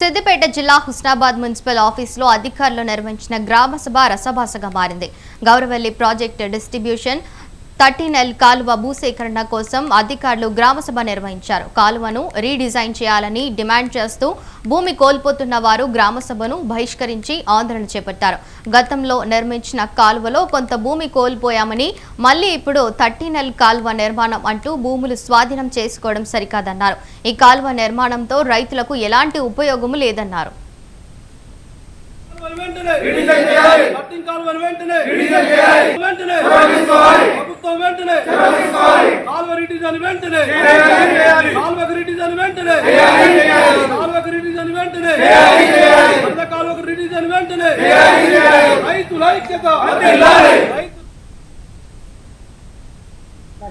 సిద్దిపేట జిల్లా హుస్నాబాద్ మున్సిపల్ ఆఫీసులో అధికారులు నిర్వహించిన గ్రామ సభ రసభాసగా మారింది. Gouravelli project distribution thirteen L కాలువ భూసేకరణ కోసం అధికారులు గ్రామ సభ నిర్వహించారు. కాలువను రీడిజైన్ చేయాలని డిమాండ్ చేస్తూ భూమి కోల్పోతున్న వారు గ్రామ సభను బహిష్కరించి ఆందోళన చేపట్టారు. గతంలో నిర్మించిన కాలువలో కొంత భూమి కోల్పోయామని మళ్ళీ ఇప్పుడు థర్టీన్ ఎల్ కాలువ నిర్మాణం అంటూ భూములు స్వాధీనం చేసుకోవడం సరికాదన్నారు. ఈ కాలువ నిర్మాణంతో రైతులకు ఎలాంటి ఉపయోగము లేదన్నారు. వెంటనే ప్రభుత్వం వెంటనే. కాలువ రిటీజన్ వెంటనే. కాలువకు రిటీజన్ వెంటనే. కాలువకు రిటీజన్ వెంటనే. కాలువకు రిటీజన్ వెంటనే. రైతుల ఐక్యత. రైతు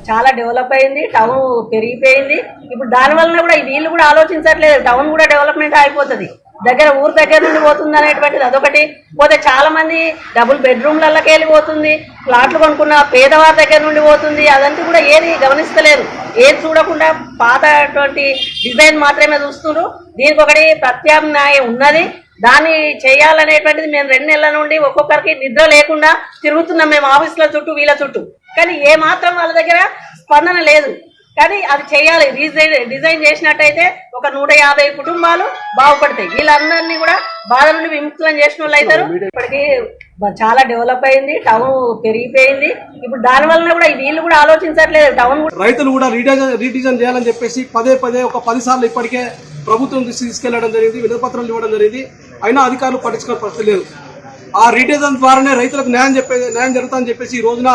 చాలా డెవలప్ అయింది టౌన్ పెరిగిపోయింది. ఇప్పుడు దాని వలన కూడా వీళ్ళు కూడా ఆలోచించట్లేదు టౌన్ కూడా డెవలప్మెంట్ అయిపోతుంది. దగ్గర ఊరు దగ్గర నుండి పోతుంది అనేటువంటిది అదొకటి. పోతే చాలా మంది డబుల్ బెడ్రూమ్లకి వెళ్ళి పోతుంది. ప్లాట్లు కొనుక్కున్న పేదవారి దగ్గర నుండి పోతుంది. అదంతా కూడా ఏది గమనిస్తలేదు ఏది చూడకుండా పాతటువంటి డిజైన్ మాత్రమే చూస్తున్నారు దీనికి ఒకటి ప్రత్యామ్నాయం ఉన్నది. దాన్ని చేయాలనేటువంటిది మేము రెండు నెలల నుండి ఒక్కొక్కరికి నిద్ర లేకుండా తిరుగుతున్నాం మేము ఆఫీసుల చుట్టూ వీళ్ళ చుట్టూ. కానీ ఏ మాత్రం వాళ్ళ దగ్గర స్పందన లేదు. కానీ అది చేయాలి. డిజైన్ డిజైన్ చేసినట్టయితే ఒక నూట యాభై కుటుంబాలు బాగుపడతాయి. వీళ్ళందరినీ కూడా బాధ నుండి విముక్తులను చేసిన వాళ్ళు అవుతారు. ఇప్పటికీ చాలా డెవలప్ అయింది. టౌన్ పెరిగిపోయింది. ఇప్పుడు దాని వలన కూడా వీళ్ళు కూడా ఆలోచించట్లేదు. టౌన్ రైతులు కూడా రీడిజైన్ రీడిజైన్ చేయాలని చెప్పేసి పదే పదే ఒక పది సార్లు ఇప్పటికే ప్రభుత్వం తీసుకెళ్ళడం జరిగింది వినపత్రాలు ఇవ్వడం జరిగింది. అయినా అధికారులు పట్టించుకునే పరిస్థితి లేదు. ఆ రీడిజైన్ ద్వారానే రైతులకు న్యాయం చెప్పే న్యాయం జరుగుతుందని చెప్పేసి ఈ రోజున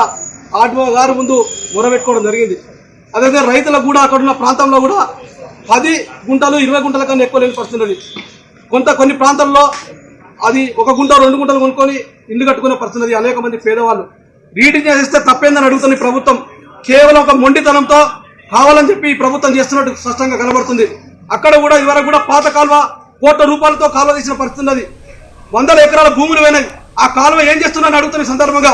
ఆర్డీఓ గారు ముందు మొరబెట్టుకోవడం జరిగింది. అదేవిధంగా రైతులకు కూడా అక్కడ ఉన్న ప్రాంతంలో కూడా పది గుంటలు ఇరవై గుంటల కన్నా ఎక్కువ లేని పరిస్థితి ఉన్నది. కొంత కొన్ని ప్రాంతాల్లో అది ఒక గుంట రెండు గుంటలు కొనుక్కొని ఇల్లు కట్టుకునే పరిస్థితి అనేక మంది పేదవాళ్ళు. రీడింగ్ చేస్తే తప్పేందని అడుగుతుంది ప్రభుత్వం కేవలం ఒక మొండితనంతో కావాలని చెప్పి ఈ ప్రభుత్వం చేస్తున్నట్టు స్పష్టంగా కనబడుతుంది. అక్కడ కూడా ఇవరకు కూడా పాత కాలువ కోట్ల రూపాయలతో కాలువ తీసిన పరిస్థితి ఉన్నది. వందల ఎకరాల భూములు పోయినాయి. ఆ కాలువ ఏం చేస్తున్నారని అడుగుతున్న ఈ సందర్భంగా